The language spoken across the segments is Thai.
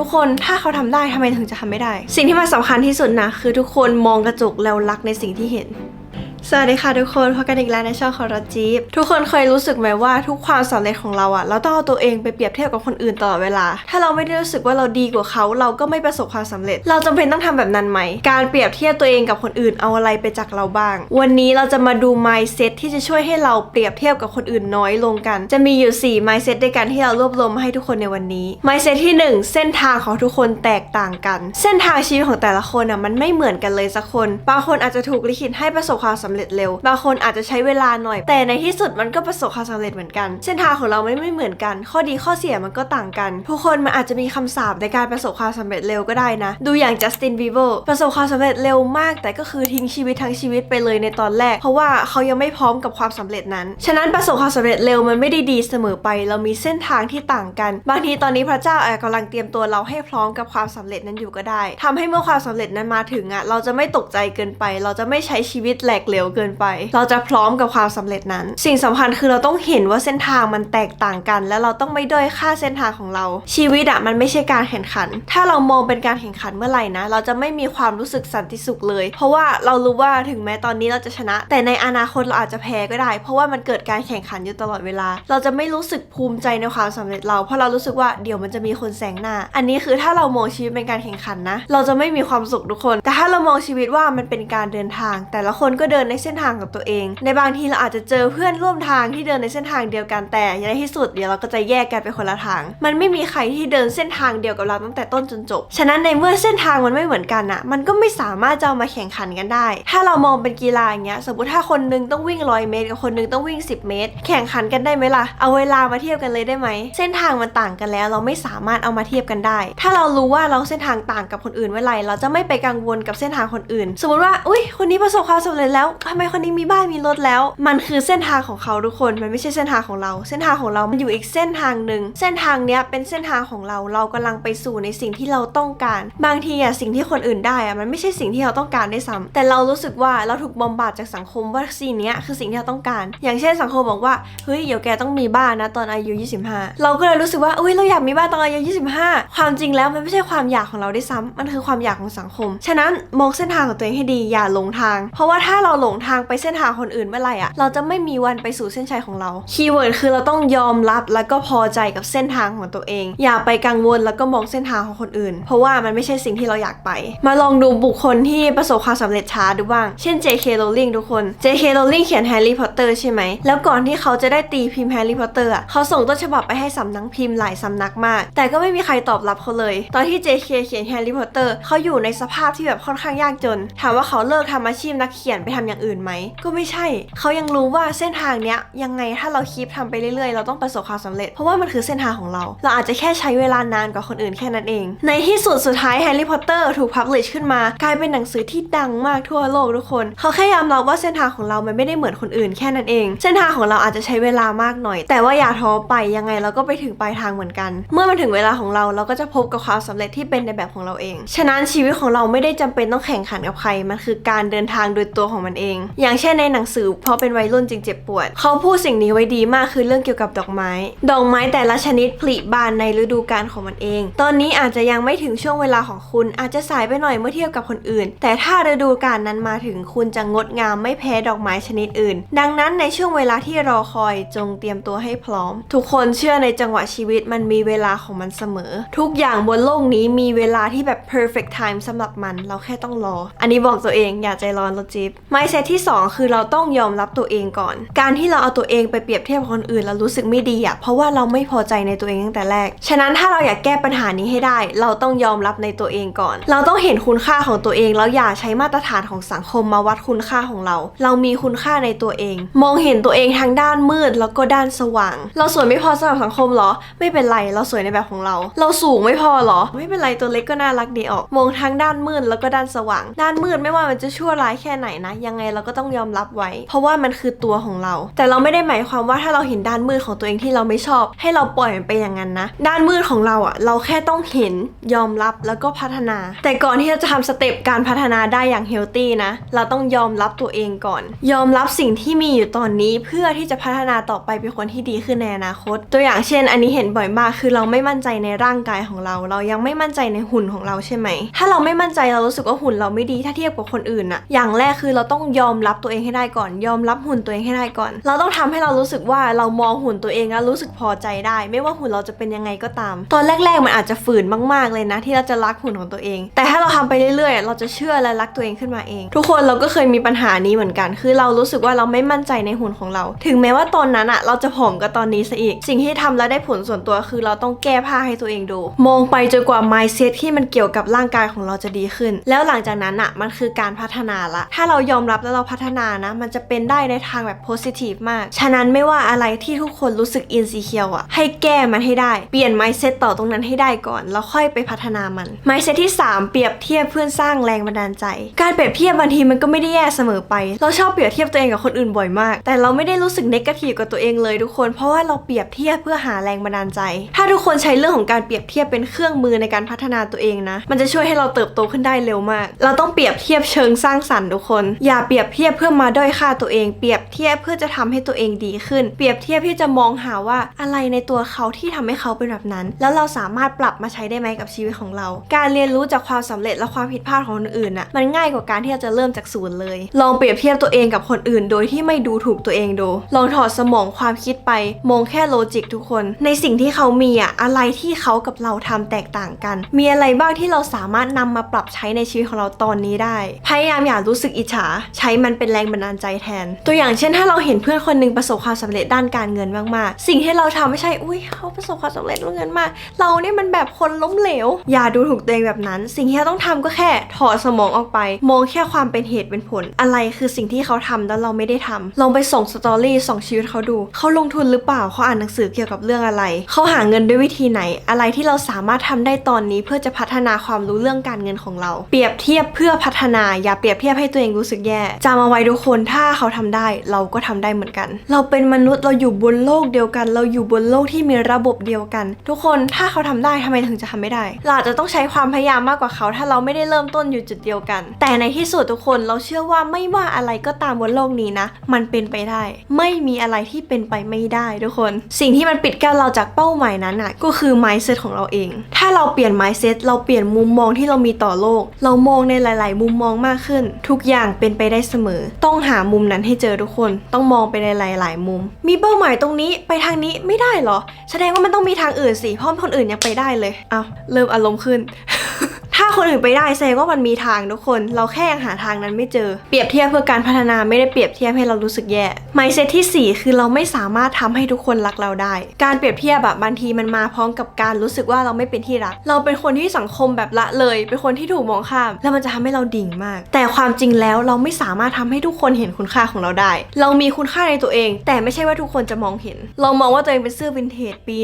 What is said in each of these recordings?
ทุกคนถ้าเขาทำได้ทำไมถึงจะทำไม่ได้ สิ่งที่มันสำคัญที่สุดนะคือทุกคนมองกระจกแล้วรักในสิ่งที่เห็น สวัสดีค่ะทุกคนพบกันอีกแล้วในช่องของเราจี๊บทุกคนเคยรู้สึกไหมว่าทุกความสำเร็จของเราอะเราต้องเอาตัวเองไปเปรียบเทียบกับคนอื่นตลอดเวลา ถ้าเราไม่ได้รู้สึกว่าเราดีกว่าเขาเราก็ไม่ประสบความสำเร็จ เราจำเป็นต้องทำแบบนั้นไหม การเปรียบเทียบตัวเองกับคนอื่นเอาอะไรไปจากเราบ้าง วันนี้เราจะมาดู mindset ที่จะช่วยให้เราเปรียบเทียบกับคนอื่นน้อยลงกัน จะมีอยู่ 4 mindset ด้วยกันที่เรารวบรวมมาให้ทุกคนในวันนี้ mindset ที่ 1 เส้นทางของทุกคนแตกต่างกัน เส้นทางชีวิตของแต่ละคนอะมันไม่เหมือนกันเลยสักคน บางคนอาจจะถูกลิขิตให้ประสบความสำเร็จเร็ว บางคนอาจจะใช้เวลาหน่อย แต่ในที่สุดมันก็ประสบความสำเร็จเหมือนกัน เส้นทางของเราไม่ไม่เหมือนกัน ข้อดีข้อเสียมันก็ต่างกันทุกคนมันอาจจะมีคำสาปในการประสบความสำเร็จเร็วก็ได้นะ ดูอย่างจัสตินบีเบอร์ประสบความสำเร็จเร็วมาก แต่ก็คือทิ้งชีวิตทั้งชีวิตไปเลยในตอนแรก เพราะว่าเขายังไม่พร้อมกับความสำเร็จนั้น ฉะนั้นประสบความสำเร็จเร็วมันไม่ได้ดีเสมอไป เรามีเส้นทางที่ต่างกัน บางทีตอนนี้พระเจ้าอาจกำลังเตรียมตัวเราให้พร้อมกับความสำเร็จนั้นอยู่ก็ได้ทำให้เมื่อความสำเร็จนั้นมาถึงอะเราจะไม่ตกใจเกินไป เราจะไม่ใช้ชีวิตแหลกเหลวเกินไป เราจะพร้อมกับความสำเร็จนั้น สิ่งสำคัญคือเราต้องเห็นว่าเส้นทางมันแตกต่างกัน และเราต้องไม่ด้อยค่าเส้นทางของเรา ชีวิตอะมันไม่ใช่การแข่งขัน ถ้าเรามองเป็นการแข่งขันเมื่อไหร่นะเราจะไม่มีความรู้สึกสันติสุขเลย เพราะว่าเรารู้ว่าถึงแม้ตอนนี้เราจะชนะ แต่ในอนาคตเราอาจจะแพ้ก็ได้ เพราะว่ามันเกิดการแข่งขันอยู่ตลอดเวลา เราจะไม่รู้สึกภูมิใจในความสำเร็จเรา เพราะเรารู้สึกว่าเดี๋ยวมันจะมีคนแซงหน้า อันนี้คือถ้าเรามองชีวิตเป็นการแข่งขันนะ เราจะไม่มีความสุขทุกคน แต่ถ้าเรามองชีวิตว่ามันเป็นการเดินทาง แต่ละคนก็เดินในเส้นทางกับตัวเอง ในบางทีเราอาจจะเจอเพื่อนร่วมทางที่เดินในเส้นทางเดียวกันแต่ในที่สุดเดี๋ยวเราก็จะแยกกันไปคนละทาง มันไม่มีใครที่เดินเส้นทางเดียวกับเราตั้งแต่ต้นจนจบ ฉะนั้นในเมื่อเส้นทางมันไม่เหมือนกันอะมันก็ไม่สามารถจะามาแข่งขันกันได้ ถ้าเรามองเป็นกีฬาอย่างเงี้ย สมมติถ้าคนหนึงต้องวิ่งร้อยเมตรกับคนหนึงต้องวิ่ง 10 เมตร แข่งขันกันได้ไหมล่ะ เอาเวลามาเทียบกันเลยได้ไหม เส้นทางมันต่างกันแล้ว เราไม่สามารถเอามาเทียบกันได้ ถ้าเรารู้ว่าเราเส้นทางต่างกับคนอื่นเมื่อไรเราจะไม่ไปกังวลกับเส้นทางคนอื่น สมมติว่า อุ้ยคนนี้ประสบความสำเร็จแล้วทำไมคนนี้มีบ้านมีรถแล้ว มันคือเส้นทางของเขาทุกคน มันไม่ใช่เส้นทางของเรา เส้นทางของเรา มันอยู่อีกเส้นทางหนึ่ง เส้นทางเนี้ยเป็นเส้นทางของเรา เรากำลังไปสู่ในสิ่งที่เราต้องการ บางทีอะสิ่งที่คนอื่นได้อะมันไม่ใช่สิ่งที่เราต้องการได้ซ้ำแต่เรารู้สึกว่าเราถูกบอมบาดจากสังคมว่าสิ่งเนี้ยคือสิ่งที่เราต้องการ อย่างเช่นสังคมบอกว่า เฮ้ย เดี๋ยวแกต้องมีบ้านนะตอนอายุ 25 เราก็เลยรู้สึกว่าเอ้ยเราอยากมีบ้านตอนอายุ 25 ความจริงแล้วมันไม่ใช่ความอยากของเราได้ซ้ำมันคือความอยากของสังคม ฉะนั้นมองเส้นทางของตัวเองให้ดี อย่าหลงทาง เพราะว่าถ้าเราหลงทางไปเส้นทางคนอื่นเมื่อไหร่อะเราจะไม่มีวันไปสู่เส้นชัยของเราคีย์เวิร์ดคือเราต้องยอมรับแล้วก็พอใจกับเส้นทางของตัวเอง อย่าไปกังวลแล้วก็มองเส้นทางของคนอื่น เพราะว่ามันไม่ใช่สิ่งที่เราอยากไป มาลองดูบุคคลที่ประสบความสำเร็จช้าดูบ้าง เช่น J.K. Rowling ทุกคน J.K. Rowling เขียนแฮร์รี่พอตเตอร์ใช่ไหม แล้วก่อนที่เขาจะได้ตีพิมพ์แฮร์รี่พอตเตอร์อะเขาส่งต้นฉบับไปให้สำนักพิมพ์หลายสำนักมาก แต่ก็ไม่มีใครตอบรับเขาเลย ตอนที่ J.K. เขียนแฮร์รี่พอตเตอร์เขาอยู่ในสภาพที่แบบค่อนข้างยากจน ถามว่าเขาเลิกทำอาชีพนักเขียนไปทำอย่างอื่นไหม ก็ไม่ใช่ เขายังรู้ว่าเส้นทางเนี้ยยังไงถ้าเราคีปทำไปเรื่อยๆ เราต้องประสบความสำเร็จ เพราะว่ามันคือเส้นทางของเรา เราอาจจะแค่ใช้เวลานานกว่าคนอื่นแค่นั้นเอง ในที่สุดสุดท้ายแฮร์รี่พอตเตอร์ถูกพับลิชขึ้นมา กลายเป็นหนังสือที่ดังมากทั่วโลกทุกคน เขาแค่ยอมรับว่าเส้นทางของเรา มันไม่ได้เหมือนคนอื่นแค่นั้นเอง เส้นทางของเราอาจจะใช้เวลามากหน่อย แต่ว่าอย่าท้อไปยังไงเราก็ไปถึงปลายทางเหมือนกัน เมื่อมันถึงเวลาของเราเราก็จะพบกับความสำเร็จที่เป็นในแบบของเราเอง ฉะนั้นชีวิตของเราไม่ได้จำเป็นต้องแข่งขันกับใคร มันคือการเดินทางโดยตัวของมันเองอย่างเช่นในหนังสือ เพราะเป็นวัยรุ่นจึงเจ็บปวด เขาพูดสิ่งนี้ไว้ดีมากคือเรื่องเกี่ยวกับดอกไม้ ดอกไม้แต่ละชนิดผลิบานในฤดูกาลของมันเอง ตอนนี้อาจจะยังไม่ถึงช่วงเวลาของคุณ อาจจะสายไปหน่อยเมื่อเทียบกับคนอื่น แต่ถ้าฤดูกาลนั้นมาถึงคุณจะงดงามไม่แพ้ดอกไม้ชนิดอื่น ดังนั้นในช่วงเวลาที่รอคอยจงเตรียมตัวให้พร้อม ทุกคนเชื่อในจังหวะชีวิตมันมีเวลาของมันเสมอ ทุกอย่างบนโลกนี้มีเวลาที่แบบ perfect time สำหรับมัน เราแค่ต้องรอ อันนี้บอกตัวเองอย่าใจร้อนรถจิ๊บ mindset ที่ 2 คือเราต้องยอมรับตัวเองก่อน การที่เราเอาตัวเองไปเปรียบเทียบคนอื่นแล้วรู้สึกไม่ดีอะเพราะว่าเราไม่พอใจในตัวเองตั้งแต่แรก ฉะนั้นถ้าเราอยากแก้ปัญหานี้ให้ได้ เราต้องยอมรับในตัวเองก่อน เราต้องเห็นคุณค่าของตัวเองแล้วอย่าใช้มาตรฐานของสังคมมาวัดคุณค่าของเรา เรามีคุณค่าในตัวเอง มองเห็นตัวเองทางด้านมืดแล้วก็ด้านสว่าง เราสวยไม่พอสำหรับสังคมเหรอ ไม่เป็นไรเราสวยในแบบของเรา เราสูงไม่พอเหรอ ไม่เป็นไรตัวเล็กก็น่ารักดีออก มองทั้งด้านมืดแล้วก็ด้านสว่าง ด้านมืดไม่ว่ามันจะชั่วร้ายแค่ไหนนะ ยังไงเราก็ต้องยอมรับไว้ เพราะว่ามันคือตัวของเรา แต่เราไม่ได้หมายความว่าถ้าเราเห็นด้านมืดของตัวเองที่เราไม่ชอบ ให้เราปล่อยมันไปอย่างนั้นนะ ด้านมืดของเราอะ เราแค่ต้องเห็นยอมรับแล้วก็พัฒนา แต่ก่อนที่เราจะทำสเต็ปการพัฒนาได้อย่างเฮลตี้นะ เราต้องยอมรับตัวเองก่อน ยอมรับสิ่งที่มีอยู่ตอนนี้เพื่อที่จะพัฒนาต่อไปเป็นคนที่ดีขึ้นในอนาคต ตัวอย่างเช่น อันนี้เห็นบ่อยมากคือเราไม่มั่นใจในร่างกายของเรา เรายังไม่มั่นใจในหุ่นของเราใช่ไหม ถ้าเราไม่มั่นใจเรารู้สึกว่าหุ่นเราไม่ดีถ้าเทียบกับคนอื่นอะอย่างแรกคือเราต้องยอมอมรับตัวเองให้ได้ก่อน ยอมรับหุ่นตัวเองให้ได้ก่อน เราต้องทำให้เรารู้สึกว่าเรามองหุ่นตัวเองแล้วรู้สึกพอใจได้ ไม่ว่าหุ่นเราจะเป็นยังไงก็ตาม ตอนแรก ๆ มันอาจจะฝืนมากๆเลยนะ ที่เราจะรักหุ่นของตัวเอง แต่ถ้าเราทำไปเรื่อยๆ เราจะเชื่อและรักตัวเองขึ้นมาเอง ทุกคนเราก็เคยมีปัญหานี้เหมือนกัน คือเรารู้สึกว่าเราไม่มั่นใจในหุ่นของเรา ถึงแม้ว่าตอนนั้นอะเราจะผอมกว่าตอนนี้ซะอีก สิ่งที่ทำแล้วได้ผลส่วนตัวคือเราต้องแก้ผ้าให้ตัวเองดู มองไปจนกว่า mindset ที่มันเกี่ยวกับร่างกายของเราจะดีขึ้น แล้วหลังจากนั้นอะมันคือการพัฒนาละ ถ้าเรายอมรับแล้วเราพัฒนานะ มันจะเป็นได้ในทางแบบ positive มาก ฉะนั้นไม่ว่าอะไรที่ทุกคนรู้สึก insecure อะให้แก้มันให้ได้ เปลี่ยน mindset ต่อตรงนั้นให้ได้ก่อน แล้วค่อยไปพัฒนามัน mindset ที่ 3 เปรียบเทียบเพื่อนสร้างแรงบันดาลใจ การเปรียบเทียบบางทีมันก็ไม่ได้แย่เสมอไป เราชอบเปรียบเทียบตัวเองกับคนอื่นบ่อยมาก แต่เราไม่ได้รู้สึก negative กับตัวเองเลยทุกคน เพราะว่าเราเปรียบเทียบเพื่อหาแรงบันดาลใจ ถ้าทุกคนใช้เรื่องของการเปรียบเทียบเป็นเครื่องมือในการพัฒนาตัวเองนะ มันจะช่วยให้เราเติบโตขึ้นได้เร็วมาก เราต้องเปรียบเทียบเชิงสร้างสรรค์ทุกคน อย่าเปรียบเทียบเพื่อมาด้อยค่าตัวเอง เปรียบเทียบเพื่อจะทำให้ตัวเองดีขึ้น เปรียบเทียบที่จะมองหาว่าอะไรในตัวเขาที่ทำให้เขาเป็นแบบนั้น แล้วเราสามารถปรับมาใช้ได้ไหมกับชีวิตของเรา การเรียนรู้จากความสำเร็จและความผิดพลาดของคนอื่นน่ะมันง่ายกว่าการที่เราจะเริ่มจากศูนย์เลย ลองเปรียบเทียบตัวเองกับคนอื่น โดยที่ไม่ดูถูกตัวเองดู ลองถอดสมองความคิดไป มองแค่โลจิกทุกคน ในสิ่งที่เขามีอะอะไรที่เขากับเราทำแตกต่างกัน มีอะไรบ้างที่เราสามารถนำมาปรับใช้ในชีวิตของเราตอนนี้ได้ พยายามอย่ารู้สึกอิจฉา ใช้มันเป็นแรงบันดาลใจแทน ตัวอย่างเช่น ถ้าเราเห็นเพื่อนคนหนึงประสบความสำเร็จด้านการเงินมากๆ สิ่งที่เราทำไม่ใช่ อุ้ยเขาประสบความสำเร็จเรื่องเงินมาก เราเนี่ยมันแบบคนล้มเหลว อย่าดูถูกตัวเองแบบนั้น สิ่งที่เราต้องทำก็แค่ถอดสมองออกไป มองแค่ความเป็นเหตุเป็นผล อะไรคือสิ่งที่เขาทำแล้วเราไม่ได้ทำลองไปส่งสตอรี่ส่องชีวิตเขาดู เขาลงทุนหรือเปล่าเขาอ่านหนังสือเกี่ยวกับเรื่องอะไร เขาหาเงินด้วยวิธีไหน อะไรที่เราสามารถทำได้ตอนนี้เพื่อจะพัฒนาความรู้เรื่องการเงินของเรา เปรียบเทียบเพื่อพัฒนา อย่าเปรียบเทียบให้ตัวเองรู้สึกแย่จำเอาไว้ทุกคนถ้าเขาทำได้เราก็ทำได้เหมือนกัน เราเป็นมนุษย์เราอยู่บนโลกเดียวกัน เราอยู่บนโลกที่มีระบบเดียวกัน ทุกคนถ้าเขาทำได้ทำไมถึงจะทำไม่ได้ เราจะต้องใช้ความพยายามมากกว่าเขา ถ้าเราไม่ได้เริ่มต้นอยู่จุดเดียวกัน แต่ในที่สุดทุกคนเราเชื่อว่าไม่ว่าอะไรก็ตามบนโลกนี้นะ มันเป็นไปได้ ไม่มีอะไรที่เป็นไปไม่ได้ทุกคน สิ่งที่มันปิดกั้นเราจากเป้าหมายนั้นน่ะก็คือ mindset ของเราเอง ถ้าเราเปลี่ยน mindset เราเปลี่ยนมุมมองที่เรามีต่อโลก เรามองในหลาย ๆ มุมมองมากขึ้น ทุกอย่างเป็นไปได้เสมอ ต้องหามุมนั้นให้เจอทุกคน ต้องมองไปในหลาย ๆ มุม มีเป้าหมายตรงนี้ไปทางนี้ไม่ได้เหรอ แสดงว่ามันต้องมีทางอื่นสิเพราะคนอื่นยังไปได้เลย เอาเริ่มอารมณ์ขึ้น ถ้า คนอื่นไปได้แสดงว่ามันมีทางทุกคน เราแค่ยังหาทางนั้นไม่เจอ เปรียบเทียบเพื่อการพัฒนาไม่ได้เปรียบเทียบให้เรารู้สึกแย่ mindset ที่ 4 คือเราไม่สามารถทำให้ทุกคนรักเราได้ การเปรียบเทียบแบบบางทีมันมาพร้อมกับการรู้สึกว่าเราไม่เป็นที่รัก เราเป็นคนที่สังคมแบบละเลย เป็นคนที่ถูกมองข้าม แล้วมันจะทำให้เราดิ่งมาก แต่ความจริงแล้วเราไม่สามารถทำให้ทุกคนเห็นคุณค่าของเราได้ เรามีคุณค่าในตัวเอง แต่ไม่ใช่ว่าทุกคนจะมองเห็น เรามองว่าตัวเองเป็นเสื้อวินเทจปี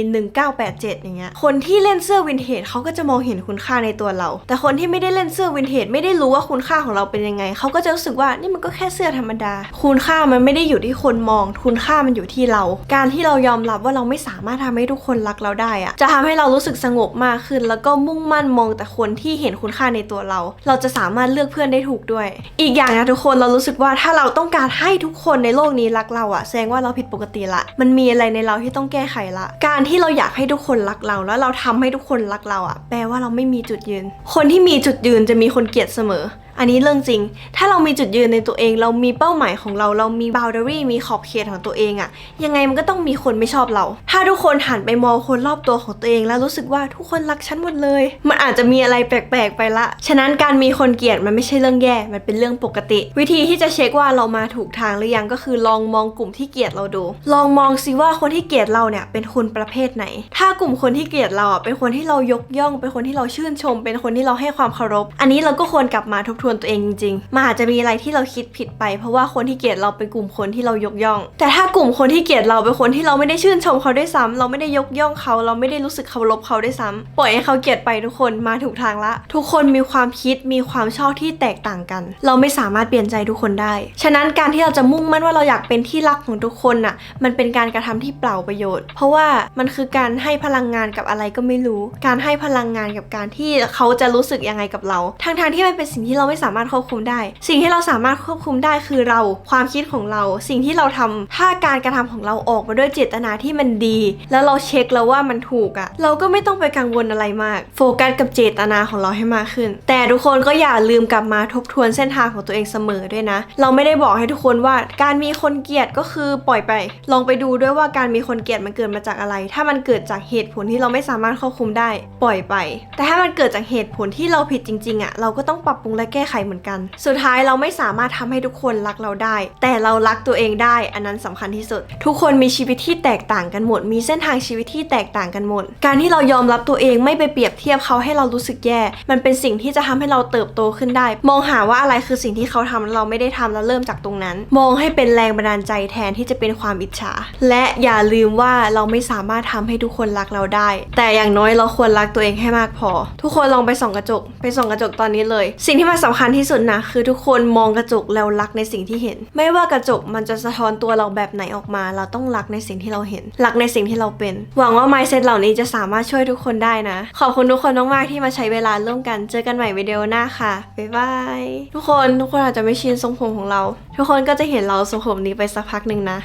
1987 อย่างเงี้ย คนที่เล่นเสื้อวินเทจเขาก็จะมองเห็นคุณค่าในตัวเรา แต่คนที่ไม่ได้เล่นเสื้อวินเทจไม่ได้รู้ว่าคุณค่าของเราเป็นยังไง เขาก็จะรู้สึกว่านี่มันก็แค่เสื้อธรรมดา คุณค่ามันไม่ได้อยู่ที่คนมอง คุณค่ามันอยู่ที่เรา การที่เรายอมรับว่าเราไม่สามารถทำให้ทุกคนรักเราได้อะจะทำให้เรารู้สึกสงบมากขึ้น แล้วก็มุ่งมั่นมองแต่คนที่เห็นคุณค่าในตัวเรา เราจะสามารถเลือกเพื่อนได้ถูกด้วย อีกอย่างนะทุกคนเรารู้สึกว่าถ้าเราต้องการให้ทุกคนในโลกนี้รักเราอะแสดงว่าเราผิดปกติละ มันมีอะไรในเราที่ต้องแก้ไขละ การที่เราอยากให้ทุกคนรักเราแล้วเราทำให้ทุกคนรักเราอะแปลว่าเราไม่มีจุดยืน คนที่มีจุดยืนจะมีคนเกลียดเสมอ อันนี้เรื่องจริง ถ้าเรามีจุดยืนในตัวเอง เรามีเป้าหมายของเรา เรามี boundary มีขอบเขตของตัวเองอะยังไงมันก็ต้องมีคนไม่ชอบเรา ถ้าทุกคนหันไปมองคนรอบตัวของตัวเอง แล้วรู้สึกว่าทุกคนรักฉันหมดเลย มันอาจจะมีอะไรแปลกๆไปละ ฉะนั้นการมีคนเกลียดมันไม่ใช่เรื่องแย่ มันเป็นเรื่องปกติ วิธีที่จะเช็คว่าเรามาถูกทางหรือยังก็คือลองมองกลุ่มที่เกลียดเราดู ลองมองซิว่าคนที่เกลียดเราเนี่ยเป็นคนประเภทไหน ถ้ากลุ่มคนที่เกลียดเราอะเป็นคนที่เรายกย่อง เป็นคนที่เราชื่นชม เป็นคนที่เราให้ความเคารพ อันนี้เราก็ควรกลับมาทบทวนตัวเองจริงๆมันอาจจะมีอะไรที่เราคิดผิดไป เพราะว่าคนที่เกลียดเราเป็นกลุ่มคนที่เรายกย่อง แต่ถ้ากลุ่มคนที่เกลียดเราเป็นคนที่เราไม่ได้ชื่นชมเขาด้วยซ้ำเราไม่ได้ยกย่องเขา เราไม่ได้รู้สึกเคารพเขาด้วยซ้ำปล่อยให้เขาเกลียดไปทุกคนมาถูกทางละ ทุกคนมีความคิดมีความชอบที่แตกต่างกัน เราไม่สามารถเปลี่ยนใจทุกคนได้ ฉะนั้นการที่เราจะมุ่งมั่นว่าเราอยากเป็นที่รักของทุกคนน่ะ มันเป็นการกระทำที่เปล่าประโยชน์ เพราะว่ามันคือการให้พลังงานกับอะไรก็ไม่รู้ การให้พลังงานกับการที่เขาจะรู้สึกยังไงกับเราทางทางๆที่มันเป็นสิ่งที่เราไม่สามารถควบคุมได้ สิ่งที่เราสามารถควบคุมได้คือเราความคิดของเรา สิ่งที่เราทำถ้าการกระทำของเราออกมาด้วยเจตนาที่มันดี แล้วเราเช็คแล้วว่ามันถูกอะ่ะ เราก็ไม่ต้องไปกังวลอะไรมาก โฟกัสกับเจตนาของเราให้มากขึ้น แต่ทุกคนก็อย่าลืมกลับมาทบทวนเส้นทางของตัวเองเสมอด้วยนะ เราไม่ได้บอกให้ทุกคนว่าการมีคนเกลียดก็คือปล่อยไป ลองไปดูด้วยว่าการมีคนเกลียดมันเกิดมาจากอะไร ถ้ามันเกิดจากเหตุผลที่เราไม่สามารถควบคุมได้ ปล่อยไป แต่ถ้ามันเกิดจากเหตุผลที่เราผิดจริงๆอะ่ะเราก็ต้องปรับปรุงและแก้ไขเหมือนกัน สุดท้ายเราไม่สามารถทำให้ทุกคนรักเราได้ แต่เรารักตัวเองได้ อันนั้นสำคัญที่สุด ทุกคนมีชีวิตที่แตกต่างกันหมด มีเส้นทางชีวิตที่แตกต่างกันหมด การที่เรายอมรับตัวเองไม่ไปเปรียบเทียบเขาให้เรารู้สึกแย่ มันเป็นสิ่งที่จะทำให้เราเติบโตขึ้นได้ มองหาว่าอะไรคือสิ่งที่เขาทำแล้วเราไม่ได้ทำแล้วเริ่มจากตรงนั้น มองให้เป็นแรงบันดาลใจแทนที่จะเป็นความอิจฉา และอย่าลืมว่าเราไม่สามารถทำให้ทุกคนรักเราได้ แต่อย่างน้อยเราควรรักตัวเองให้มากพอ ทุกคนลองไปส่องกระจก ไปส่องกระจกตอนนี้เลย สิ่งที่มันสำคัญที่สุดนะ คือทุกคนมองกระจกแล้วรักในสิ่งที่เห็น ไม่ว่ากระจกมันจะสะท้อนตัวเราแบบไหนออกมา เราต้องรักในสิ่งที่เราเห็น รักในสิ่งที่เราเป็น หวังว่า mindset เหล่านี้จะสามารถช่วยทุกคนได้นะ ขอบคุณทุกคนมากๆที่มาใช้เวลาร่วมกัน เจอกันใหม่วิดีโอหน้าค่ะ บ๊ายบาย ทุกคน ทุกคนอาจจะไม่ชินทรงผมของเรา ทุกคนก็จะเห็นเราทรงผมนี้ไปสักพักหนึ่งนะ